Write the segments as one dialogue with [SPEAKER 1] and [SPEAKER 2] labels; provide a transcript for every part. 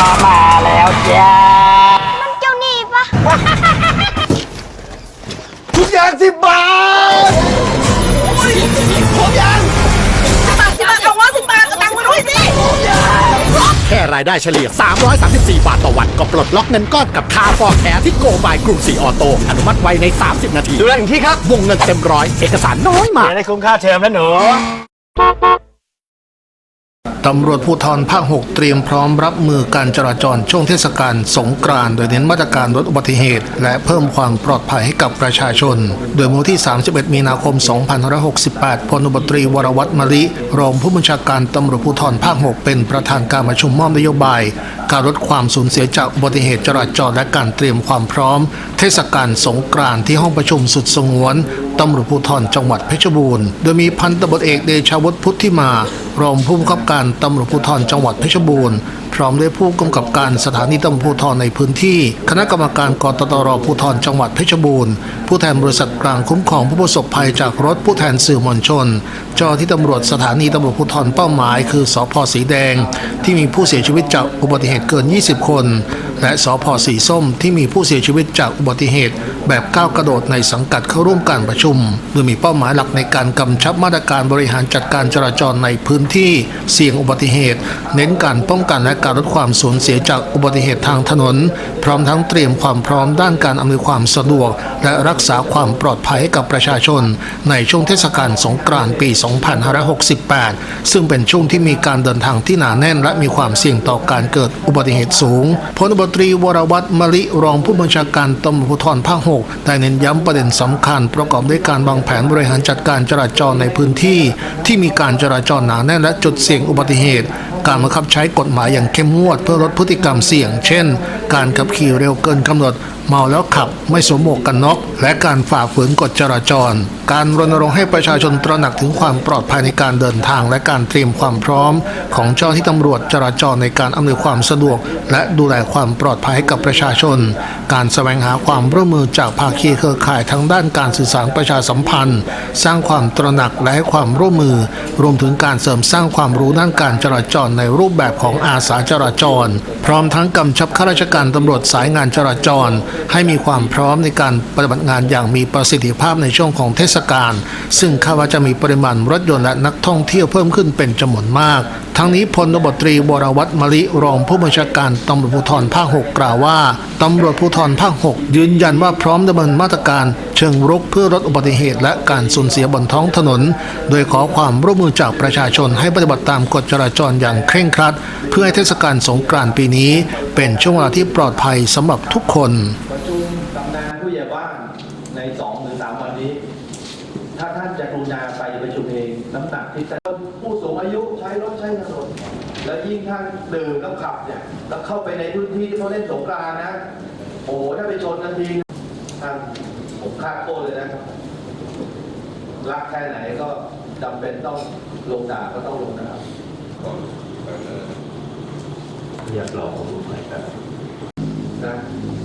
[SPEAKER 1] ก็มาแล้วจ้า
[SPEAKER 2] มันเจ้าหนี่ปะ
[SPEAKER 3] ทุกอย่างสิบบาทผมยัง
[SPEAKER 2] สิบบาทสิบบาทเอาว่าสิบบาทก็ตังค์มาด้วยสิ
[SPEAKER 4] แค่รายได้เฉลี่ย 334 บาทต่อวัน ก็ปลดล็อกเงินก้อนกับคาฟอร์แคร์ที่โกบายกรุงศรีออโต้อนุมัติไวใน 30 นาที
[SPEAKER 3] ดูแลถึงที่ครับ
[SPEAKER 4] วงเงินเต็มร้อย เอกสารน้อยมาก
[SPEAKER 1] เดี๋ยวได้คุ้มค่าเทอมแล้วหนู
[SPEAKER 5] ตำรวจภูธรภาค 6 เตรียมพร้อมรับมือการจราจรช่วงเทศกาลสงกรานต์โดยเน้นมาตรการลดอุบัติเหตุ และเพิ่มความปลอดภัยให้กับประชาชน โดยเมื่อวันที่ 31 มีนาคม 2568 พลอบตรีวรวัตรมลิรองผู้บัญชาการตำรวจภูธรภาค 6 เป็นประธานการประชุมมอบนโยบาย การลดความสูญเสียจากอุบัติเหตุจราจรและการเตรียมความพร้อม เทศกาลสงกรานต์ที่ห้องประชุมสุดสงวนตำรวจภูธรจังหวัดเพชรบูรณ์ โดยมีพันตำรวจเอกเดชาวุฒิพุทธิมารองผู้บังคับการตำรวจภูธรจังหวัดเพชรบูรณ์พร้อมด้วยผู้กำกับการสถานีตำรวจภูธรในพื้นที่ คณะกรรมการกตตรภูธรจังหวัดเพชรบูรณ์ ผู้แทนบริษัทกลางคุ้มครองผู้ประสบภัยจากรถผู้แทนสื่อมวลชน เจ้าที่ตำรวจสถานีตำรวจภูธรเป้าหมาย คือสพสีแดง ที่มีผู้เสียชีวิตจากอุบัติเหตุเกิน 20 คน และสพสีส้มที่มีผู้เสียชีวิตจากอุบัติเหตุ แบบก้าวกระโดดในสังกัดเข้าร่วมการประชุม โดยมีเป้าหมายหลักในการกำชับมาตรการบริหารจัดการจราจรในพื้นที่เสี่ยงอุบัติเหตุ เน้นการป้องกันและการลดความสูญเสียจากอุบัติเหตุทางถนน พร้อมทั้งเตรียมความพร้อมด้านการอำนวยความสะดวก และรักษาความปลอดภัยให้กับประชาชน ในช่วงเทศกาลสงกรานต์ปี 2568 ซึ่งเป็นช่วงที่มีการเดินทางที่หนาแน่น และมีความเสี่ยงต่อการเกิดอุบัติเหตุสูงพลตบตตรีวรวัตรมลิรองผู้บัญชาการตำรวจภูธรภาคหกได้เน้นย้ำประเด็นสำคัญ ประกอบด้วยการวางแผนบริหารจัดการจราจรในพื้นที่ ที่มีการจราจรหนาแน่นและจุดเสี่ยงอุบัติเหตุ การบังคับใช้กฎหมายอย่างเข้มงวดเพื่อลดพฤติกรรมเสี่ยง เช่น การขับขี่เร็วเกินกำหนด เมาแล้วขับไม่สวมหมวกกันน็อกและการฝ่าฝืนกฎจราจร การรณรงค์ให้ประชาชนตระหนักถึงความปลอดภัยในการเดินทาง และการเตรียมความพร้อม ของเจ้าที่ตำรวจจราจรในการอำนวยความสะดวก และดูแลความปลอดภัยให้กับประชาชน การแสวงหาความร่วมมือจากภาคีเครือข่ายทั้งด้านการสื่อสารประชาสัมพันธ์ สร้างความตระหนักและให้ความร่วมมือ รวมถึงการเสริมสร้างความรู้ด้านการจราจรในรูปแบบของอาสาจราจร พร้อมทั้งกำชับข้าราชการตำรวจสายงานจราจรให้มีความพร้อมในการปฏิบัติงานอย่างมีประสิทธิภาพในช่วงของเทศกาลซึ่งคาดว่าจะมีปริมาณรถยนต์และนักท่องเที่ยวเพิ่มขึ้นเป็นจำนวนมาก ทั้งนี้พลตบตรีวรวัตรมลิรองผู้บัญชาการตำรวจภูธรภาค6กล่าวว่าตำรวจภูธรภาค6ยืนยันว่าพร้อมดำเนินมาตรการ เชิงรุกเพื่อลดอุบัติเหตุ และการสูญเสียบนท้องถนน โดยขอความร่วมมือจากประชาชนให้ปฏิบัติตามกฎจราจรอย่างเคร่งครัด เพื่อให้เทศกาลสงกรานต์ปีนี้ เป็นช่วงเวลาที่ปลอดภัยสำหรับทุกคน
[SPEAKER 6] ประชุมกำนันผู้ใหญ่บ้านในสองหรือสามวันนี้ ถ้าท่านจะกรุณาไปประชุมเอง น้ำหนักที่จะผู้สูงอายุใช้รถใช้ถนนแล้วยิ่งท่านดื่มแล้วขับเนี่ยแล้วเข้าไปในพื้นที่ที่เขาเล่นสงกรานต์นะ โอ้โหถ้าไปชนนาทีท่านผมคาดโทษเลยนะครับรักแค่ไหนก็จำเป็นต้องลงดาบก็ต้องลงนะครับอยากหลอกผมไหมครับนะ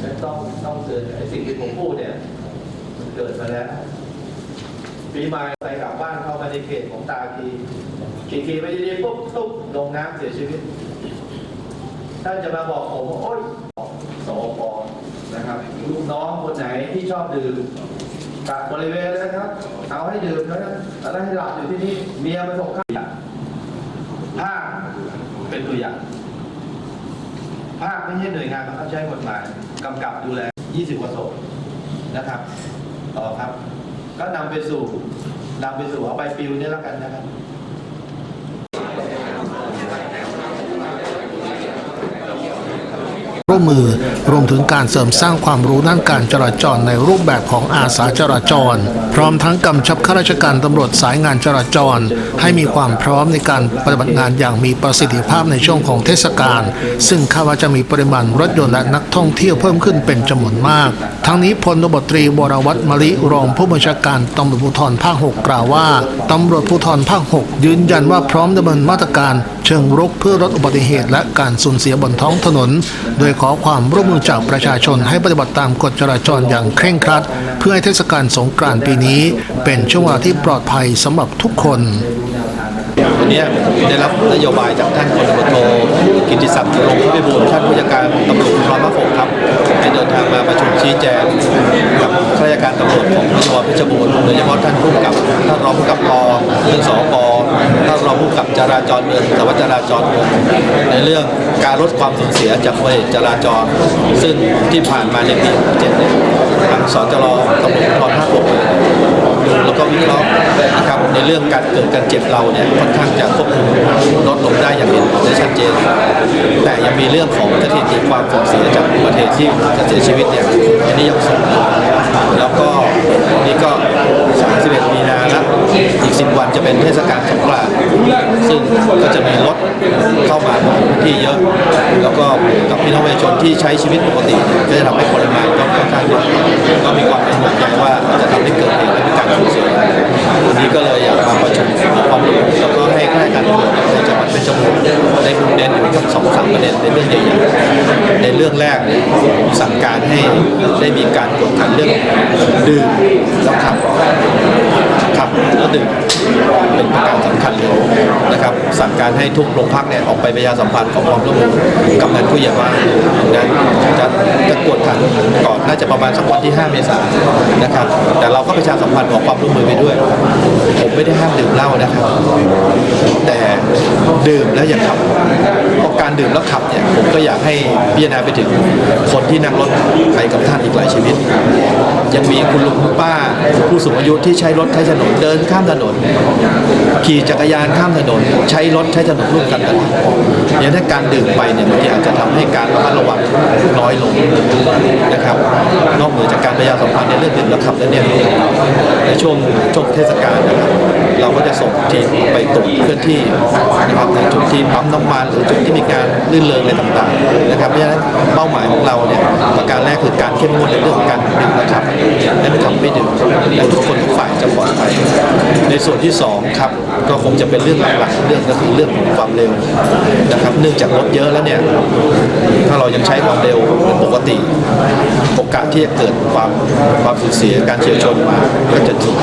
[SPEAKER 6] และต้องต้องเตือนไอ้สิ่งที่ผมพูดเนี่ยมันเกิดมาแล้วปีใหม่ไปกลับบ้านเข้ามา ในเขตของตาคีขี่ขี่ไปดีๆปุ๊บตุ๊บลงน้ำเสียชีวิต ท่านจะมาบอกผมว่าโอ๊ยสอปนะครับลูกน้องคนไหนที่ชอบดื่มกับบริเวณเลยนะครับ เอาให้ดื่มแล้วนะแล้วให้หลับอยู่ที่นี่เมียมาส่งข้าวถ้าเป็นตัวอย่างภาคไม่ใช่หน่วยงานบังคับใช้กฎหมายกำกับดูแล 20กว่าศพนะครับ ต่อครับ ก็นำไปสู่ นำไปสู่เอาใบปลิวนี่แล้วกันนะครับ
[SPEAKER 5] ร่วมมือรวมถึงการเสริมสร้างความรู้ด้านการจราจรในรูปแบบของอาสาจราจร พร้อมทั้งกำชับข้าราชการตำรวจสายงานจราจร ให้มีความพร้อมในการปฏิบัติงานอย่างมีประสิทธิภาพในช่วงของเทศกาลซึ่งคาดว่าจะมีปริมาณรถยนต์และนักท่องเที่ยวเพิ่มขึ้นเป็นจำนวนมาก ทั้งนี้พลตบตรีวรวัตรมลิรองผู้บัญชาการตำรวจภูธรภาค6กกล่าวว่าตำรวจภูธรภาค6ยืนยันว่าพร้อมดำเนินมาตรการ เชิงรุกเพื่อลดอุบัติเหตุและการสูญเสียบนท้องถนน โดยขอความร่วมมือจากประชาชนให้ปฏิบัติตามกฎจราจรอย่างเคร่งครัด เพื่อให้เทศกาลสงกรานต์ปีนี้ เป็นช่วงเวลาที่ปลอดภัยสำหรับทุกคน
[SPEAKER 6] เนี้ยได้รับนโยบายจากท่านพลตำรวจโทกิติศักดิ์ลงพิบูลท่านผู้จัดการตำรวจภูธรภาคหกครับได้เดินทางมาประชุมชี้แจงกับข้าราชการตำรวจของจังหวัดเพชรบูรณ์โดยเฉพาะท่านผู้กำกับท่านรองผู้กำกับปเรื่องสอป ท่านรองผู้กับจราจรเมืองสารวัตรจราจรเมืองในเรื่องการลดความสูญเสียจากอุบัติเหตุจราจร ซึ่งที่ผ่านมาในปี 67เนี่ยทางสจรตำรวจภูธรภาคหก ดูแล้วก็วิเคราะห์นะครับในเรื่องการเกิดการเจ็บเราเนี่ยค่อนข้างจะควบคุมลดลงได้อย่างเห็นได้ชัดเจน แต่ยังมีเรื่องของสถิติความสูญเสียจากอุบัติเหตุที่จะเสียชีวิตเนี่ยอันนี้ยังสูงแล้วก็นี่ก็ 31 มีนาแล้วอีก 10 วันจะเป็นเทศกาลสงกรานต์ซึ่งก็จะมีรถเข้ามาในพื้นที่เยอะ แล้วก็กับพี่น้องประชาชนที่ใช้ชีวิตปกติ ก็จะทำให้ปริมาณก็ค่อนข้างเยอะก็มีความเป็นห่วงใยว่าจจะทำให้เกิดเหตุ และมีกสูญเสียวันนี้ก็เลยอยากมาประชุมความรู้แล้วก็ให้ข้าราชการตำรวจในจังหวัดเพชรบูรณ์ได้มุ่งเน้นอยู่ทั้งสองสามประเด็นในเรื่องใหญ่ๆในเรื่องแรกเนี่ยสั่งการให้ได้มีการกวดขันเรื่องดื่มแล้วขับขับแล้วดื่ม เป็นประการสำคัญเลยนะครับสั่งการให้ทุกโรงพักเนี่ยออกไปประชาสัมพันธ์ขอความร่วมมือกับนันผู้ใหญ่บ้านนะจะจะกวดขันก่อนน่าจะประมาณสักวันที่ 5 เมษายนนะครับ แต่เราก็ประชาสัมพันธ์ขอความร่วมมือไปด้วย ผมไม่ได้ห้ามดื่มเหล้านะครับ แต่ดื่มแล้วอย่าขับเพราะการดื่มแล้วขับเนี่ยผมก็อยากให้พิจารณาไปถึงคนที่นั่งรถไปกับท่านอีกหลายชีวิต ยังมีคุณลุงคุณป้าผู้สูงอายุที่ใช้รถใช้ถนนเดินข้ามถนนขี่จักรยานข้ามถนนใช้รถใช้ถนนร่วมกันกันเนี่ยถ้าการดื่มไปเนี่ยบางทีอาจจะทำให้การระมัดระวังน้อยลงนะครับ นอกเหนือจากการประชาสัมพันธ์ในเรื่องดื่มแล้วขับแล้วเนี่ยในช่วงช่วงเทศกาลนะครับเราก็จะส่งทีมไปตรวจเคลื่อนที่นะครับในจุดที่ปั๊มน้ำมันหรือจุดที่มีการลื่นเลงอะไรต่างๆนะครับเพราะฉะนั้นเป้าหมายของเราเนี่ยประการแรกคือการเข้มงวดในเรื่องของการดื่มนะครับและไม่ขับไม่ดื่มและทุกคนทุกฝ่ายจะปลอดภัยในส่วนที่สองครับก็คงจะเป็นเรื่องหลักๆเรื่องก็คือเรื่องของความเร็วนะครับเนื่องจากรถเยอะแล้วเนี่ยถ้าเรายังใช้ความเร็วเป็นปกติโอกาสที่จะเกิดความความสูญเสียการเฉียวชนมาก็จะสูง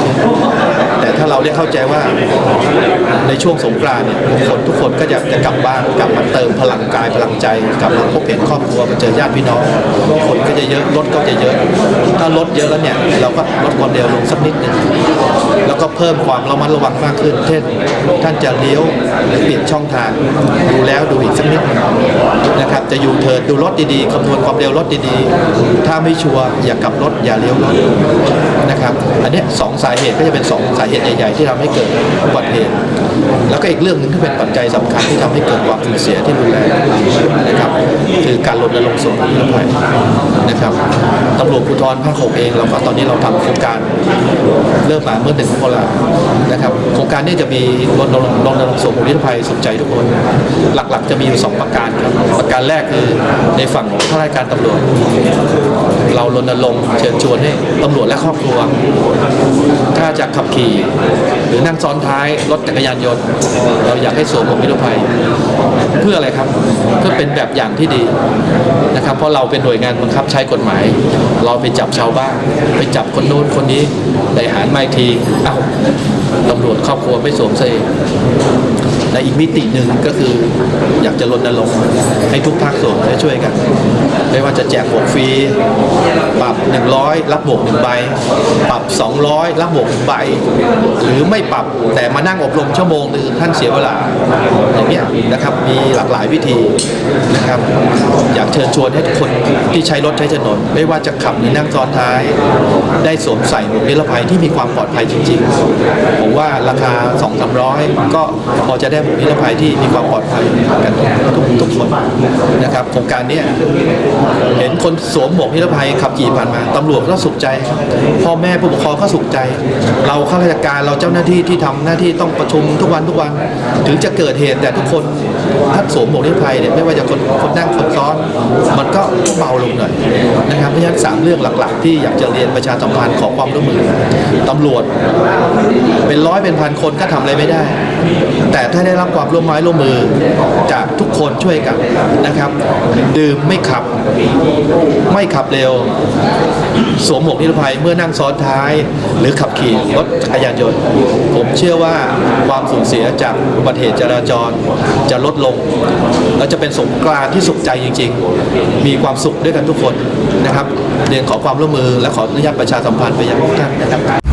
[SPEAKER 6] แต่ถ้าเราได้เข้าใจว่าในช่วงสงกรานต์เนี่ยคนทุกคนก็อยากจะกลับบ้านกลับมาเติมพลังกายพลังใจกลับมาพบเห็นครอบครัวมาเจอญาติพี่น้อง คนก็จะเยอะรถก็จะเยอะ ถ้ารถเยอะแล้วเนี่ยเราก็ลดความเร็วลงสักนิดหนึง แล้วก็เพิ่มความระมัดระวังมากขึ้น เช่น ท่านจะเลี้ยวหรือเปลี่ยนช่องทาง ดูแล้วดูอีกสักนิดนะครับ จะอยู่เทิร์ดูรถดีๆคำนวณความเร็วรถดีๆ ถ้าไม่ชัวร์อย่ากลับรถอย่าเลี้ยวรถนะครับ อันนี้สองสาเหตุก็จะเป็นสองสาเหตุใหญ่ๆ ที่ทำให้เกิดอุบัติเหตุ แล้วก็อีกเรื่องหนึ่งที่เป็นปัจจัยสำคัญที่ทำให้เกิดความสูญเสียที่รุนแรงนะครับคือการรณรงค์สงนิรภัยนะครับตำรวจภูธรภาคหกเองเราก็ตอนนี้เราทำโครงการเริ่มมาเมื่อหนึ่งมกรานะครับโครงการนี้จะมีรณรงค์รณรงค์ส่งนิรภัยสนใจทุกคน หลักๆ จะมีอยู่สองประการครับประการแรกคือในฝั่งของข้าราชการตำรวจ เรารณรงค์เชิญชวนให้ตำรวจและครอบครัว ถ้าจะขับขี่หรือนั่งซ้อนท้ายรถจักรยานยนต์ เราอยากให้สวมหมวกนิรภัย เพื่ออะไรครับเพื่อเป็นแบบอย่างที่ดีนะครับ เพราะเราเป็นหน่วยงานบังคับใช้กฎหมาย เราไปจับชาวบ้านไปจับคนโน้นคนนี้แต่หารมาอีกทีอ้าวตำรวจครอบครัวไม่สวมเสในอีกมิติหนึ่งก็คืออยากจะรณรงค์ให้ทุกภาคส่วนได้ช่วยกัน ไม่ว่าจะแจกหมวกฟรี ปรับ 100 รับหมวกหนึ่งใบ ปรับ 200 รับหมวกหนึ่งใบ หรือไม่ปรับแต่มานั่งอบรมชั่วโมงหนึงท่านเสียเวลาอย่างเงี้ยนะครับมีหลากหลายวิธีนะครับอยากเชิญชวนให้ทุกคนที่ใช้รถใช้ถนน ไม่ว่าจะขับหรือนั่งซ้อนท้าย ได้สวมใส่หมวกนิรภัยที่มีความปลอดภัยจริงๆ ผมว่าราคา 2 3 0 0 ก็พอจะได้หมวกนิรภัยที่มีความปลอดภัยกันทุกทุกคนนะครับโครงการนี้เห็นคนสวมหมวกนิรภัยขับขี่ผ่านมาตำรวจก็สุขใจ พ่อแม่ผู้ปกครองก็สุขใจ เราข้าราชการเราเจ้าหน้าที่ที่ทำหน้าที่ต้องประชุมทุกวันทุกวัน ถึงจะเกิดเหตุแต่ทุกคนถ้าสวมหมวกนิรภัยเนี่ยไม่ว่าจะคนคนนั่งคนซ้อน มันก็เบาลงหน่อยนะครับเพราะฉะนั้นสามเรื่องหลักๆ ที่อยากจะเรียนประชาสัมพันธ์ขอความร่วมมือตำรวจเป็นร้อยเป็นพันคนก็ทำอะไรไม่ได้ แต่ถ้าได้รับความร่วมไม้ร่วมมือจากทุกคนช่วยกันนะครับ ดื่มไม่ขับ ไม่ขับเร็ว สวมหมวกนิรภัยเมื่อนั่งซ้อนท้าย หรือขับขี่รถจักรยานยนต์ ผมเชื่อว่าความสูญเสียจากอุบัติเหตุจราจรจะลดลง และจะเป็นสงกรานที่สุขใจจริง ๆ มีความสุขด้วยกันทุกคนนะครับเรียนขอความร่วมมือและขออนุญาตประชาสัมพันธ์ไปยังทุกท่านนะครับ